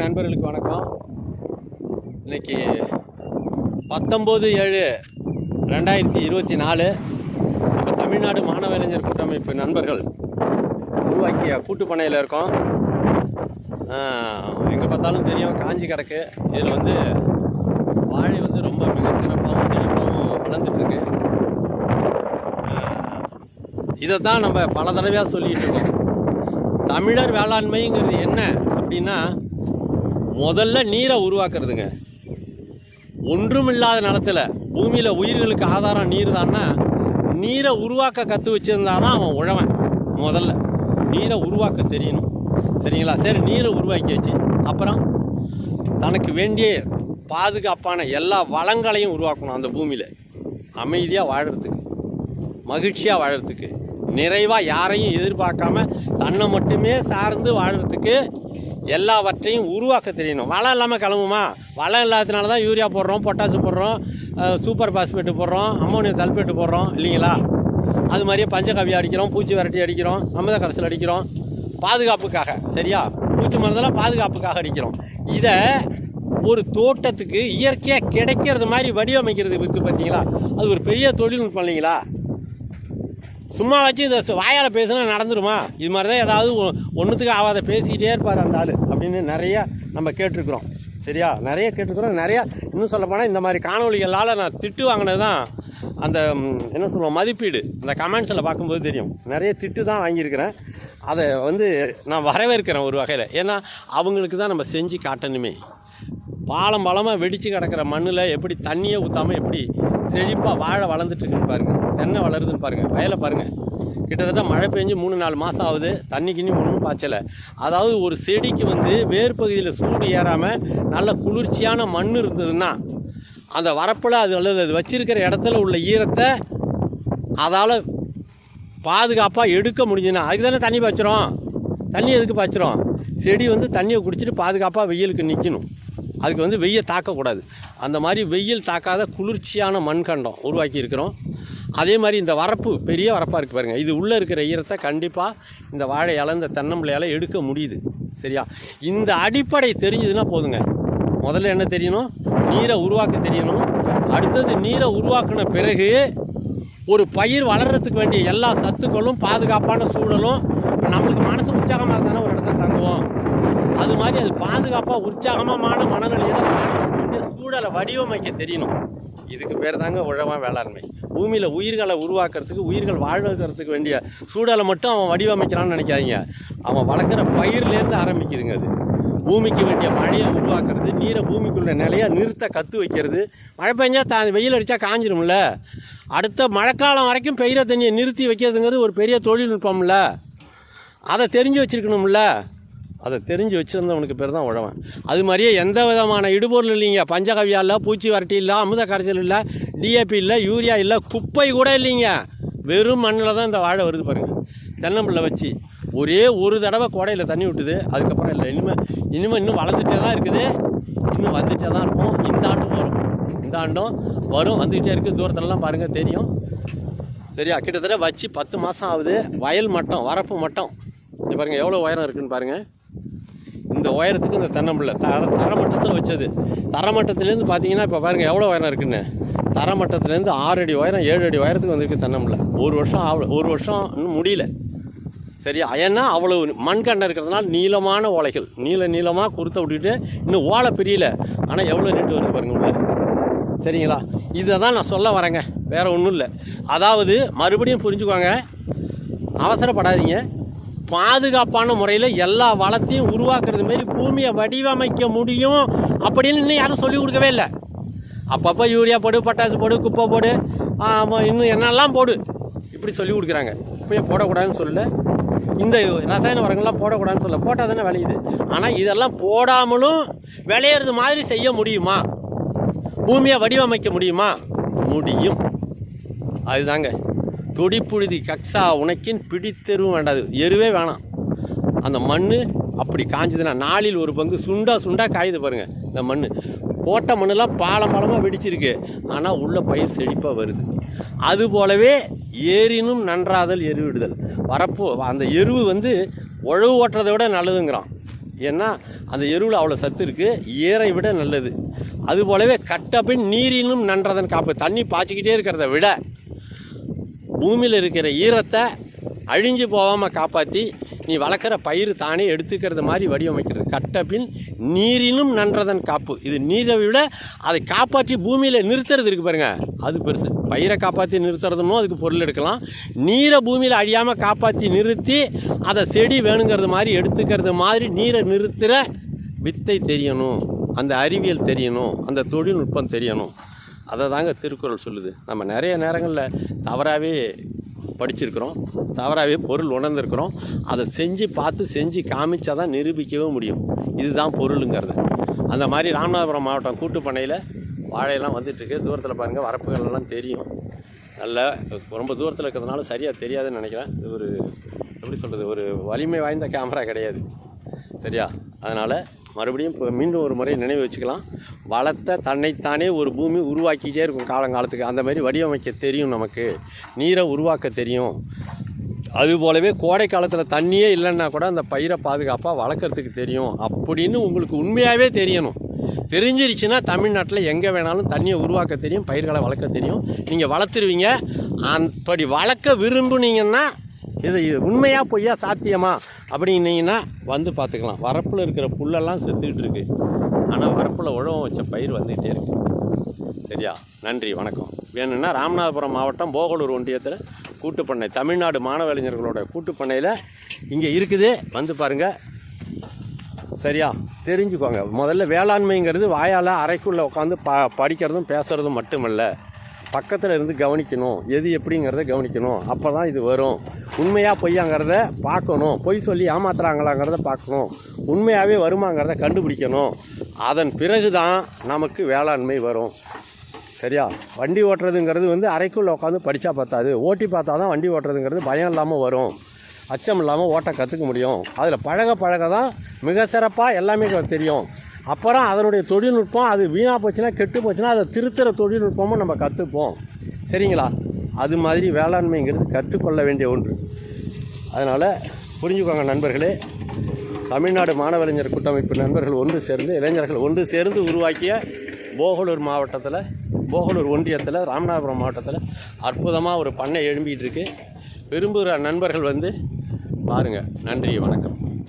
நண்பர்களுக்கு வணக்கம். இன்னைக்கு பத்தொம்போது ஏழு ரெண்டாயிரத்தி இருபத்தி நாலு. இப்போ தமிழ்நாடு மாணவரைஞர் கூட்டமைப்பு நண்பர்கள் உருவாக்கிய கூட்டுப்பனையில் இருக்கோம். எங்கே பார்த்தாலும் தெரியும் காஞ்சி கிடக்கு. இதில் வந்து வாழை வந்து ரொம்ப மிகச்சிறப்பாகவும் செழிப்பாகவும் வளர்ந்துட்டுருக்கு. இதை தான் நம்ம பல தடவையாக சொல்லிகிட்டு இருக்கோம். தமிழர் வேளாண்மைங்கிறது என்ன அப்படின்னா முதல்ல நீரை உருவாக்குறதுங்க. ஒன்றுமில்லாத நிலத்தில் பூமியில் உயிர்களுக்கு ஆதாரம் நீர் தான்னா நீரை உருவாக்க கற்று வச்சிருந்தா தான் அவன் உழவன். முதல்ல நீரை உருவாக்க தெரியணும். சரிங்களா? சரி நீரை உருவாக்கியாச்சு. அப்புறம் தனக்கு வேண்டிய பாதுகாப்பான எல்லா வளங்களையும் உருவாக்கணும் அந்த பூமியில். அமைதியாக வாழறதுக்கு மகிழ்ச்சியாக வாழறதுக்கு நிறைவாக யாரையும் எதிர்பார்க்காம தன்னை மட்டுமே சார்ந்து வாழறதுக்கு எல்லாவற்றையும் உருவாக்க தெரியணும். வளம் இல்லாமல் கிளம்புமா? வளம் இல்லாததுனால தான் யூரியா போடுறோம் பொட்டாசு போடுறோம் சூப்பர் பாஸ்பேட்டு போடுறோம் அம்மோனியம் சல்ஃபேட்டு போடுறோம் இல்லைங்களா? அது மாதிரியே பஞ்சகவ்யம் அடிக்கிறோம் பூச்சி விரட்டி அடிக்கிறோம் அமிர்த கரைசல் அடிக்கிறோம் பாதுகாப்புக்காக சரியா? பூச்சி மருந்தெல்லாம் பாதுகாப்புக்காக அடிக்கிறோம். இதை ஒரு தோட்டத்துக்கு இயற்கையாக கிடைக்கிறது மாதிரி வடிவமைக்கிறது இருக்குது பார்த்தீங்களா அது ஒரு பெரிய தொழில்நுட்பம் இல்லைங்களா? சும்மா வச்சு இந்த வாயால் பேசுனா பேசினா நடந்துருமா? இது மாதிரி தான் ஏதாவது ஒன்றுத்துக்கு ஆகாத பேசிக்கிட்டே இருப்பார் அந்த ஆள் அப்படின்னு நிறைய நம்ம கேட்டிருக்கிறோம். சரியா? நிறைய கேட்டிருக்கிறோம். நிறையா இன்னும் சொல்லப்போனால் இந்த மாதிரி காணொலிகளால் நான் திட்டு வாங்கினது தான் அந்த என்ன சொல்லுவோம் மதிப்பீடு. அந்த கமெண்ட்ஸில் பார்க்கும்போது தெரியும். நிறைய திட்டு தான் வாங்கியிருக்கிறேன். அதை வந்து நான் வரவேற்கிறேன் ஒரு வகையில். ஏன்னா அவங்களுக்கு தான் நம்ம செஞ்சு காட்டணுமே. பாலம் பலமாக வெடித்து கிடக்கிற மண்ணில் எப்படி தண்ணியை ஊற்றாமல் எப்படி செழிப்பாக வாழை வளர்ந்துட்டு இருக்குன்னு பாருங்கள் தென்னை வளருதுன்னு பாருங்கள் வயலை பாருங்கள் கிட்டத்தட்ட மழை பெஞ்சு மூணு நாலு மாதம் ஆகுது. தண்ணி கிண்ணி ஒன்றும் பாய்ச்சலை. அதாவது ஒரு செடிக்கு வந்து வேர் பகுதியில் சூடு ஏறாமல் நல்ல குளிர்ச்சியான மண் இருந்ததுன்னா அந்த வரப்பில் அது அல்லது அது வச்சிருக்கிற இடத்துல உள்ள ஈரத்தை அதால் பாதுகாப்பாக எடுக்க முடிஞ்சுன்னா அதுக்கு தானே தண்ணி பாய்ச்சிரும் தண்ணி எதுக்கு பாய்ச்சிரும் செடி வந்து தண்ணியை குடிச்சிட்டு பாதுகாப்பாக வெயிலுக்கு நிற்கணும் அதுக்கு வந்து வெய்யை தாக்கக்கூடாது. அந்த மாதிரி வெயில் தாக்காத குளிர்ச்சியான மண்கண்டம் உருவாக்கி இருக்கிறோம் அதே மாதிரி இந்த வரப்பு பெரிய வரப்பாக இருக்குது பாருங்கள் இது உள்ளே இருக்கிற ஈரத்தை கண்டிப்பாக இந்த வாழை இலை இந்த தென்னம்பிள்ளையால் எடுக்க முடியுது. சரியா? இந்த அடிப்படை தெரிஞ்சதுன்னா போதுங்க. முதல்ல என்ன தெரியணும்? நீரை உருவாக்க தெரியணும். அடுத்தது நீரை உருவாக்கின பிறகு ஒரு பயிர் வளர்கிறதுக்கு வேண்டிய எல்லா சத்துக்களும் பாதுகாப்பான சூழலும் நம்மளுக்கு மனசு உற்சாகமாக இருந்தாலும் ஒரு இடத்துல தங்குவோம். அது மாதிரி அது பாதுகாப்பாக உற்சாகமான மனநிலையில் சூழலை வடிவமைக்க தெரியணும். இதுக்கு பேர் தாங்க உழவன் வேளாண்மை. பூமியில் உயிர்களை உருவாக்குறதுக்கு உயிர்கள் வாழ்வதற்கு வேண்டிய சூழலை மட்டும் அவன் வடிவமைக்கிறான்னு நினைக்காதீங்க. அவன் வளர்க்குற பயிர்லேருந்து ஆரம்பிக்குதுங்க அது. பூமிக்கு வேண்டிய மழையை உருவாக்குறது நீரை பூமிக்குள்ள நிலையை நிறுத்த கற்று வைக்கிறது. மழை பெஞ்சால் தா வெயில் அடித்தா காஞ்சிரும்ல. அடுத்த மழைக்காலம் வரைக்கும் பெய்கிற தண்ணியை நிறுத்தி வைக்கிறதுங்கிறது ஒரு பெரிய தொழில்நுட்பம்ல. அதை தெரிஞ்சு வச்சிருக்கணும்ல. அதை தெரிஞ்சு வச்சுருந்தவனுக்கு பேர் தான் உழவன். அது மாதிரியே எந்த விதமான இடுபொருள் இல்லைங்க. பஞ்சகவியா இல்லை பூச்சி வரட்டி இல்லை அமுத கரைசல் இல்லை டிஏபி இல்லை யூரியா இல்லை குப்பை கூட இல்லைங்க. வெறும் மண்ணில் தான் இந்த வாழை வருது பாருங்கள் தென்னம்பிள்ளை வச்சு ஒரே ஒரு தடவை கோடையில் தண்ணி விட்டுது. அதுக்கப்புறம் இல்லை இனிமேல் இனிமேல் இன்னும் வளர்ந்துட்டே தான் இருக்குது. இன்னும் வந்துகிட்டே தான் இருக்கும். இந்த ஆண்டு வரும். இந்த ஆண்டும் வரும். வந்துக்கிட்டே இருக்குது தூரத்துலலாம் பாருங்கள் தெரியும். சரியா? கிட்டத்தட்ட வச்சு பத்து மாதம் ஆகுது. வயல் மட்டம் வரப்பு மட்டம். இது பாருங்கள் எவ்வளோ உயரம் இருக்குதுன்னு பாருங்கள் இந்த உயரத்துக்கு இந்த தென்னம்பிள்ளை. தர தரமட்டத்தில் வச்சது. தரமட்டத்துலேருந்து பார்த்தீங்கன்னா இப்போ பாருங்கள் எவ்வளோ உயரம் இருக்குன்னு. தரமட்டத்துலேருந்து ஆறு அடி உயரம் ஏழு அடி உயரத்துக்கு வந்திருக்கு தென்னம்பிள்ளை. ஒரு வருஷம் ஆகல ஒரு வருஷம் இன்னும் முடியல. சரியா? ஏன்னா அவ்வளோ மண்கண்டை இருக்கிறதுனால நீளமான ஓலைகள். நீள நீளமாக குறுத்த விட்டுட்டு இன்னும் ஓலை பிரியல. ஆனால் எவ்வளோ ரேட்டு வருது பாருங்க உள்ள. சரிங்களா? இதை தான் நான் சொல்ல வரேங்க. வேறு ஒன்றும் இல்லை. அதாவது மறுபடியும் புரிஞ்சுக்கோங்க. அவசரப்படாதீங்க. பாதுகாப்பான முறையில் எல்லா வளத்தையும் உருவாக்குறது மாரி பூமியை வடிவமைக்க முடியும் அப்படின்னு இன்னும் யாரும் சொல்லிக் கொடுக்கவே இல்லை. அப்பப்போ யூரியா போடு பட்டாசு போடு குப்பை போடு இன்னும் என்னெல்லாம் போடு. இப்படி சொல்லி கொடுக்குறாங்க. இப்போயே போடக்கூடாதுன்னு சொல்லல. இந்த ரசாயன உரங்கள்லாம் போடக்கூடாதுன்னு சொல்ல போட்டால் தானே விளையுது. ஆனால் இதெல்லாம் போடாமலும் விளையிறது மாதிரி செய்ய முடியுமா? பூமியை வடிவமைக்க முடியுமா? முடியும். அதுதாங்க. தொடிப்புழுதி கக்ஸா உனக்கின் பிடித்தெருவும் வேண்டாது. எருவே வேணாம். அந்த மண் அப்படி காஞ்சதுன்னா நாளில் ஒரு பங்கு சுண்டா சுண்டா காயுது பாருங்க இந்த மண் போட்ட மண்ணெல்லாம் பாலம் பாலமாக வெடிச்சிருக்கு. ஆனால் உள்ள பயிர் செழிப்பாக வருது. அது போலவே ஏறினும் நன்றாதல் எருவிடுதல் வரப்போ அந்த எருவு வந்து உழவு ஓட்டுறதை விட நல்லதுங்கிறான். ஏன்னா அந்த எருவில் அவ்வளோ சத்து இருக்குது ஏரை விட நல்லது. அது போலவே கட்டப்பின் நீரினும் நன்றதன் காப்பு. தண்ணி பாய்ச்சிக்கிட்டே இருக்கிறத விட பூமியில் இருக்கிற ஈரத்தை அழிஞ்சு போகாமல் காப்பாற்றி நீ வளர்க்குற பயிர் தானே எடுத்துக்கிறது மாதிரி வடிவமைக்கிறது. கட்டப்பின் நீரினும் நன்றதன் காப்பு. இது நீரை விட அதை காப்பாற்றி பூமியில் நிறுத்துறது இருக்கு பாருங்கள் அது பெருசு. பயிரை காப்பாற்றி நிறுத்துறதுனும் அதுக்கு பொருள் எடுக்கலாம். நீரை பூமியில் அழியாமல் காப்பாற்றி நிறுத்தி அதை செடி வேணுங்கிறது மாதிரி எடுத்துக்கிறது மாதிரி நீரை நிறுத்துகிற வித்தை தெரியணும். அந்த அறிவியல் தெரியணும். அந்த தொழில்நுட்பம் தெரியணும். அதை தாங்க திருக்குறள் சொல்லுது. நம்ம நிறைய நேரங்களில் தவறாகவே படிச்சிருக்கிறோம். தவறாகவே பொருள் உணர்ந்திருக்கிறோம். அதை செஞ்சு பார்த்து செஞ்சு காமிச்சா தான் நிரூபிக்கவே முடியும். இதுதான் பொருளுங்கிறது. அந்த மாதிரி ராமநாதபுரம் மாவட்டம் கூட்டுப்பண்ணையில் வாழையெல்லாம் வந்துட்டுருக்கு. தூரத்தில் பாருங்கள் வரப்புகள் எல்லாம் தெரியும். நல்ல ரொம்ப தூரத்தில் இருக்கிறதுனால சரியாக தெரியாதுன்னு நினைக்கிறேன். இது ஒரு எப்படி சொல்கிறது ஒரு வலிமை வாய்ந்த கேமரா கிடையாது. சரியா? அதனால் மறுபடியும் இப்போ மீண்டும் ஒரு முறை நினைவு வச்சுக்கலாம். வளர்த்த தன்னைத்தானே ஒரு பூமி உருவாக்கிட்டே இருக்கும் காலங்காலத்துக்கு. அந்த மாதிரி வடிவமைக்க தெரியும் நமக்கு. நீரை உருவாக்க தெரியும். அது போலவே கோடை காலத்தில் தண்ணியே இல்லைன்னா கூட அந்த பயிரை பாதுகாப்பாக வளர்க்குறதுக்கு தெரியும். அப்படின்னு உங்களுக்கு உண்மையாகவே தெரியணும். தெரிஞ்சிருச்சுன்னா தமிழ்நாட்டில் எங்கே வேணாலும் தண்ணியை உருவாக்க தெரியும் பயிர்களை வளர்க்க தெரியும். நீங்கள் வளர்த்துருவீங்க. அப்படி வளர்க்க விரும்புனீங்கன்னா இது உண்மையாக பொய்யா சாத்தியமா அப்படின்னீங்கன்னா வந்து பார்த்துக்கலாம். வரப்பில் இருக்கிற புல்லெல்லாம் செத்துக்கிட்டு இருக்கு. ஆனால் வரப்பில் உழவம் வச்ச பயிர் வந்துக்கிட்டே இருக்கு. சரியா? நன்றி வணக்கம். வேணும்னா ராமநாதபுரம் மாவட்டம் போகலூர் ஒன்றியத்தில் கூட்டுப்பண்ணை தமிழ்நாடு மாணவ இளைஞர்களோட கூட்டுப்பண்ணையில் இங்கே இருக்குது. வந்து பாருங்கள் சரியா? தெரிஞ்சுக்கோங்க. முதல்ல வேளாண்மைங்கிறது வாயால் அறைக்குள்ளே உட்காந்து ப படிக்கிறதும் பேசுகிறதும் மட்டுமல்ல. பக்கத்தில் இருந்து கவனிக்கணும். எது எப்படிங்கிறத கவனிக்கணும். அப்போ தான் இது வரும். உண்மையாக பொய்யாங்கிறத பார்க்கணும். பொய் சொல்லி ஏமாத்துறாங்களாங்கிறத பார்க்கணும். உண்மையாகவே வருமாங்கிறத கண்டுபிடிக்கணும். அதன் பிறகு தான் நமக்கு வேளாண்மை வரும். சரியா? வண்டி ஓட்டுறதுங்கிறது வந்து அறைக்குள்ளே உட்காந்து படித்தா பார்த்தாது ஓட்டி பார்த்தா தான் வண்டி ஓட்டுறதுங்கிறது பயம் இல்லாமல் வரும். அச்சம் இல்லாமல் ஓட்ட கற்றுக்க முடியும். அதில் பழக பழக தான் மிக சிறப்பாக எல்லாமே தெரியும். அப்புறம் அதனுடைய தொழில்நுட்பம் அது வீணாக போச்சுன்னா கெட்டு போச்சுன்னா அதை திருத்துற தொழில்நுட்பமும் நம்ம கற்றுப்போம் சரிங்களா? அது மாதிரி வேளாண்மைங்கிறது கற்றுக்கொள்ள வேண்டிய ஒன்று. அதனால் புரிஞ்சுக்கோங்க நண்பர்களே தமிழ்நாடு மாணவ இளைஞர் கூட்டமைப்பு நண்பர்கள் ஒன்று சேர்ந்து இளைஞர்கள் ஒன்று சேர்ந்து உருவாக்கிய போகலூர் மாவட்டத்தில் போகலூர் ஒன்றியத்தில் ராமநாதபுரம் மாவட்டத்தில் அற்புதமாக ஒரு பண்ணை எழும்பிகிட்டு இருக்கு. விரும்புகிற நண்பர்கள் வந்து பாருங்கள் நன்றி வணக்கம்.